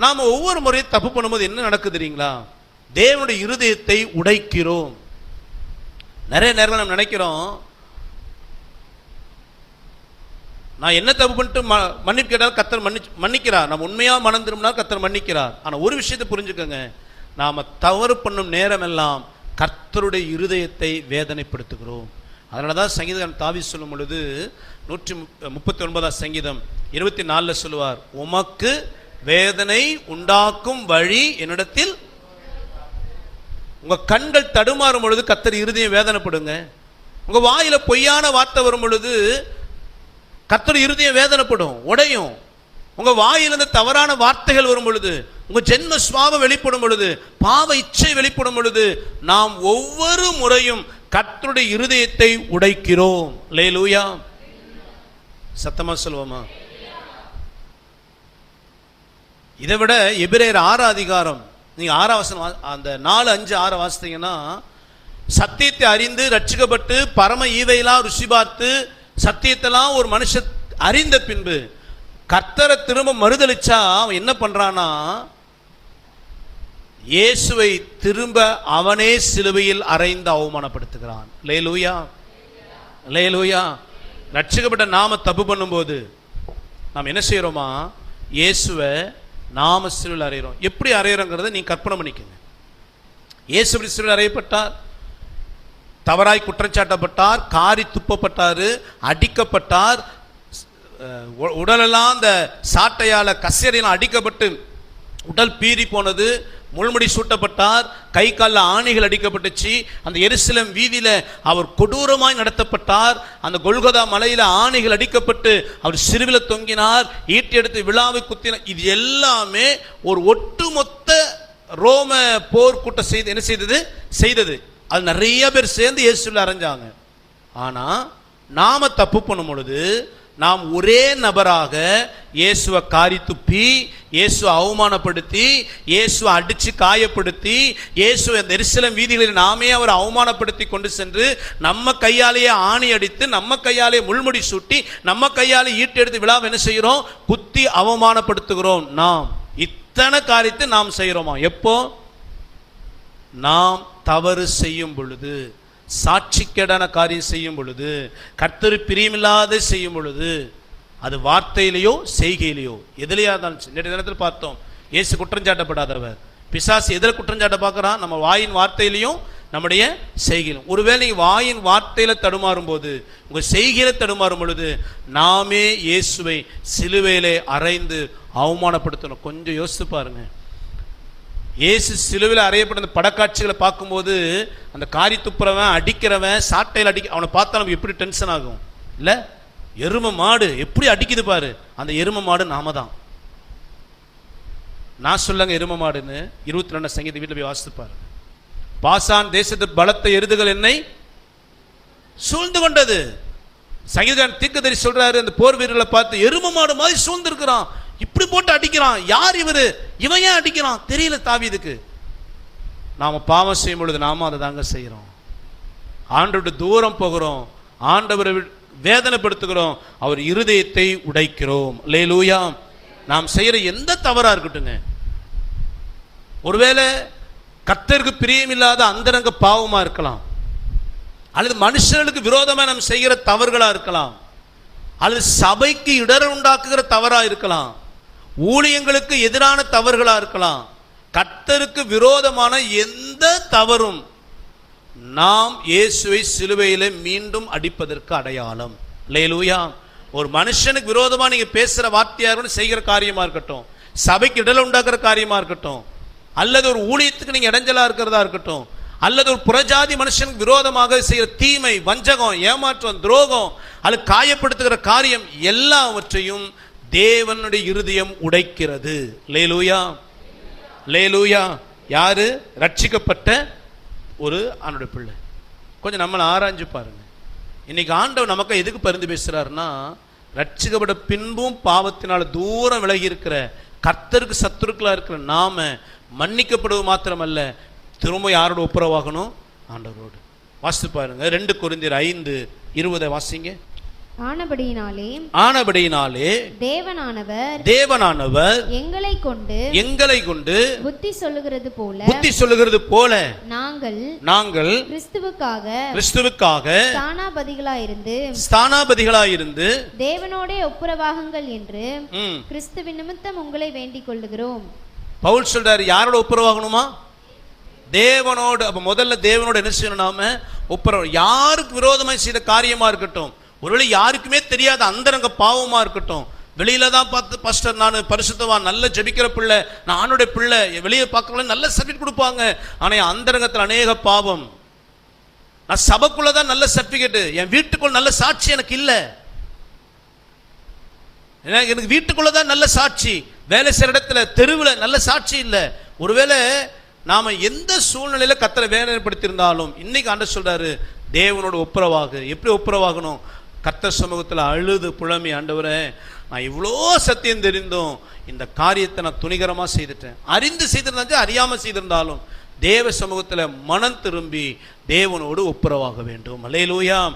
நாம் ஒவ்வொரு முறையும் தப்பு பண்ணும்போது என்ன நடக்குது தெரியுங்களா? தேவனுடைய இருதயத்தை உடைக்கிறோம். நிறைய நேரம் நம்ம நினைக்கிறோம் நான் என்ன தப்பு பண்ணிட்டு ம- மன்னிப்பு கேட்டால் கத்தர் மன்னி மன்னிக்கிறார். நம்ம உண்மையாக மனம் திரும்பினா கத்தர் மன்னிக்கிறார். ஆனால் ஒரு விஷயத்தை புரிஞ்சுக்கோங்க. நாம் தவறு பண்ணும் நேரமெல்லாம் கர்த்தருடைய இருதயத்தை வேதனைப்படுத்துகிறோம். அதனால தான் சங்கீதம் தாவி சொல்லும் பொழுது நூற்றி முப்பத்தி ஒன்பதாம் சங்கீதம் இருபத்தி நாலில் சொல்லுவார் உமக்கு வேதனை உண்டாக்கும் வழி என்னிடத்தில் உங்க கண்கள் தடுமாறும் பொழுது கத்தர் இருதயம் வேதனைப்படுங்க. உங்க வாயில பொய்யான வார்த்தை வரும் பொழுது கத்தர் இருதயம் வேதனைப்படும் உடையும். உங்க வாயிலிருந்து தவறான வார்த்தைகள் வரும் பொழுது உங்க ஜென்ம சுவாபம் வெளிப்படும் பொழுது பாவ இச்சை வெளிப்படும் பொழுது நாம் ஒவ்வொரு முறையும் கத்தருடைய இருதயத்தை உடைக்கிறோம். லேலூயா சத்தமா சொல்லுவோமா? இதை விட எபிரேர் ஆறு அதிகாரம் நீங்கள் ஆறாம் அந்த நாலு அஞ்சு ஆறு வாசித்தீங்கன்னா சத்தியத்தை அறிந்து ரட்சிக்கப்பட்டு பரம ஈவையெல்லாம் ருசி பார்த்து சத்தியத்தெல்லாம் ஒரு மனுஷன் அறிந்த பின்பு கர்த்தரை திரும்ப மறுதளிச்சா அவன் என்ன பண்ணுறான்னா இயேசுவை திரும்ப அவனே சிலுவையில் அறைந்து அவமானப்படுத்துகிறான். லே லூய்யா லே லூயா ரட்சிக்கப்பட்ட நாம தப்பு பண்ணும்போது நாம் என்ன செய்கிறோமா இயேசுவை நாம சிலுவில் அறையிறோம். எப்படி அறையிறோங்கிறத நீ கற்பனை பண்ணிக்கங்க. இயேசு சிலுவில் அறையப்பட்டார். தவறாய் குற்றச்சாட்டப்பட்டார் காரி துப்பப்பட்டார். அடிக்கப்பட்டார். உடலெல்லாம் அந்த சாட்டையால் கசேரியில் அடிக்கப்பட்டு உடல் பீறி போனது. முள்முடி சூட்டப்பட்டார் கை காலில் ஆணைகள் அடிக்கப்பட்டுச்சு அந்த எருசலம் வீதியில் அவர் கொடூரமாய் நடத்தப்பட்டார் அந்த கொல்கதா மலையில் ஆணைகள் அடிக்கப்பட்டு அவர் சிறுவில் தொங்கினார் ஈட்டி எடுத்து விழாவை குத்தினார் இது எல்லாமே ஒரு ஒட்டுமொத்த ரோம போர் கூட்டம் செய்து என்ன செய்தது? செய்தது. அது நிறைய பேர் சேர்ந்து இயேசுல அரைஞ்சாங்க. ஆனால் நாம தப்பு பண்ணும் பொழுது நாம் ஒரே நபராக இயேசுவை காரி துப்பி இயேசுவை அவமானப்படுத்தி இயேசுவை அடித்து காயப்படுத்தி இயேசுவை தரிசனம் வீதிகளில் நாமே அவர் அவமானப்படுத்தி கொண்டு சென்று நம்ம கையாலேயே ஆணி அடித்து நம்ம கையாலே முள்முடி சூட்டி நம்ம கையாலே ஈட்டு எடுத்து விழாவை என்ன செய்கிறோம்? குத்தி அவமானப்படுத்துகிறோம் நாம். இத்தனை காரியத்தை நாம் செய்கிறோமா? எப்போ? நாம் தவறு செய்யும் பொழுது. சாட்சிக்கேடான காரியம் செய்யும் பொழுது கர்த்தர் பிரியமில்லாத செய்யும் பொழுது அது வார்த்தையிலேயோ செய்கையிலேயோ எதுலையா இருந்தாலும் நேற்று தினத்தில் பார்த்தோம் இயேசு குற்றஞ்சாட்டப்படாதவர் பிசாசு எதில் குற்றஞ்சாட்ட பார்க்குறான்? நம்ம வாயின் வார்த்தையிலையும் நம்முடைய செய்கையிலும். ஒருவேளை வாயின் வார்த்தையில் தடுமாறும் போது உங்கள் செய்கையில் தடுமாறும் பொழுது நாமே இயேசுவை சிலுவையிலே அறைந்து அவமானப்படுத்தணும். கொஞ்சம் யோசித்து பாருங்கள் இயேசு சிலுவில் அறையப்பட்ட அந்த படக்காட்சிகளை பார்க்கும்போது அந்த காரி துப்புறவன் அடிக்கிறவன் சாட்டையில் அடிக்க அவனை பார்த்தா நமக்கு எப்படி டென்ஷன் ஆகும்? இல்லை எரும மாடு எப்படி அடிக்குது பாரு? அந்த எரும மாடு நாம தான். நான் சொல்லுங்க எரும மாடுன்னு இருபத்தி ரெண்டு சங்கீத வீட்டில் போய் வாசித்து பாருங்க பாசான் தேசத்து பலத்த எருதுகள் என்னை சூழ்ந்து கொண்டது. சங்கீதக்காரன் தீர்க்கதரி சொல்றாரு அந்த போர் வீரர்களை பார்த்து எரும மாடு மாதிரி சூழ்ந்திருக்கிறான். இப்படி போட்டு அடிக்கிறான். யார் இவரு? இவன் ஏன் அடிக்கிறான்? தெரியல தாவிதுக்கு. நாம பாவம் செய்யும் பொழுது நாம அதை தாங்க செய்யறோம் ஆண்டவருடைய தூரம் போகிறோம். ஆண்டவரை வி- வேதனைப்படுத்துகிறோம். அவர் இருதயத்தை உடைக்கிறோம். லேலூயா நாம் செய்யற எந்த தவறா இருக்கட்டுங்க ஒருவேளை கத்தருக்கு பிரியமில்லாத அந்தரங்க பாவமா இருக்கலாம். அல்லது மனுஷர்களுக்கு விரோதமா நம்ம செய்கிற தவறுகளா இருக்கலாம். அல்லது சபைக்கு இடர் உண்டாக்குகிற தவறாக இருக்கலாம். ஊழியங்களுக்கு எதிரான தவறுகளாக இருக்கலாம். கத்தருக்கு விரோதமான எந்த தவறும் நாம் இயேசுவை சிலுவையிலே மீண்டும் அடிப்பதற்கு அடையாளம். லேலூயா ஒரு மனுஷனுக்கு விரோதமாக நீங்கள் பேசுகிற வார்த்தையாக செய்கிற காரியமாக இருக்கட்டும். சபைக்கு இடல உண்டாக்குற காரியமாக இருக்கட்டும். அல்லது ஒரு ஊழியத்துக்கு நீங்கள் இடைஞ்சலாக இருக்கிறதா இருக்கட்டும். அல்லது ஒரு புறஜாதி மனுஷனுக்கு விரோதமாக செய்கிற தீமை வஞ்சகம் ஏமாற்றம் துரோகம் அல்லது காயப்படுத்துகிற காரியம் எல்லாவற்றையும் தேவனுடைய இருதயம் உடைக்கிறது. லேலூயா. லேலூயா. யாரு? ரட்சிக்கப்பட்ட ஒரு ஆணுடைய பிள்ளை. கொஞ்சம் நம்மளை ஆராய்ஞ்சு பாருங்க. இன்னைக்கு ஆண்டவர் நமக்கு எதுக்கு பரிந்து பேசுறாருன்னா ரட்சிக்கப்பட்ட பின்பும் பாவத்தினால தூரம் விலகி இருக்கிற கர்த்தருக்கு சத்துருக்களா இருக்கிற நாம மன்னிக்கப்படுவது மாத்திரமல்ல திரும்ப யாரோட ஒப்புரவாகணும்? ஆண்டவரோடு. வாசித்து பாருங்க. ரெண்டு குருந்தியர் ஐந்து இருபதை வாசிங்க. ஆனபடியினாலே ஆனபடியினாலே தேவனானவர் தேவனானவர் எங்களை கொண்டு எங்களை கொண்டு புத்தி சொல்லுகிறது போல புத்தி சொல்லுகிறது போல நாங்கள் நாங்கள் கிறிஸ்துவுக்காக கிறிஸ்துவுக்காக ஸ்தானாபதிகளாயிருந்து ஸ்தானாபதிகளாயிருந்து தேவனோடே ஒப்புரவாகுங்கள் என்று கிறிஸ்துவின் நிமித்தம் உங்களை வேண்டிக் கொள்ளுகிறோம். பவுல் சொல்றாரு யாரோட ஒப்புரவாகணுமா? தேவனோடு அப்ப முதல்ல தேவனோட என்ன செய்யணும் நாம? ஒப்புரவு யாருக்கு விரோதமாய் செய்த காரியமா இருக்கட்டும் ஒருவேளை யாருக்குமே தெரியாத அந்தரங்க பாவமாக இருக்கட்டும். வெளியில தான் பார்த்து பாஸ்டர் நான் பரிசுத்தவான் நல்ல ஜெபிக்கிற பிள்ளை நான் ஆணுடைய பிள்ளை வெளியே பார்க்கறவங்க நல்ல சர்டிஃபிகேட் கொடுப்பாங்க. ஆனால் என் அந்தரங்கத்தில் அநேக பாவம். நான் சபைக்குள்ள தான் நல்ல சர்டிஃபிகேட் என் வீட்டுக்குள்ள நல்ல சாட்சி எனக்கு இல்லை. ஏன்னா எனக்கு வீட்டுக்குள்ள தான் நல்ல சாட்சி. வேலை செய்கிற இடத்துல தெருவில் நல்ல சாட்சி இல்லை. ஒருவேளை நாம் எந்த சூழ்நிலையில் கத்தரை வேதனைப்படுத்தியிருந்தாலும் இன்னைக்கு ஆண்டு சொல்கிறாரு தேவனோட ஒப்புரவாகு. எப்படி ஒப்புரவாகணும்? கத்த சமூகத்தில் அழுது புலமி ஆண்டவரே நான் இவ்வளோ சத்தியம் தெரிந்தும் இந்த காரியத்தை நான் துணிகரமாக செய்துட்டேன். அறிந்து செய்திருந்தாலும் அறியாமல் செய்திருந்தாலும் தேவ சமூகத்தில் மனம் திரும்பி தேவனோடு ஒப்புரவாக வேண்டும். மலையிலூயாம்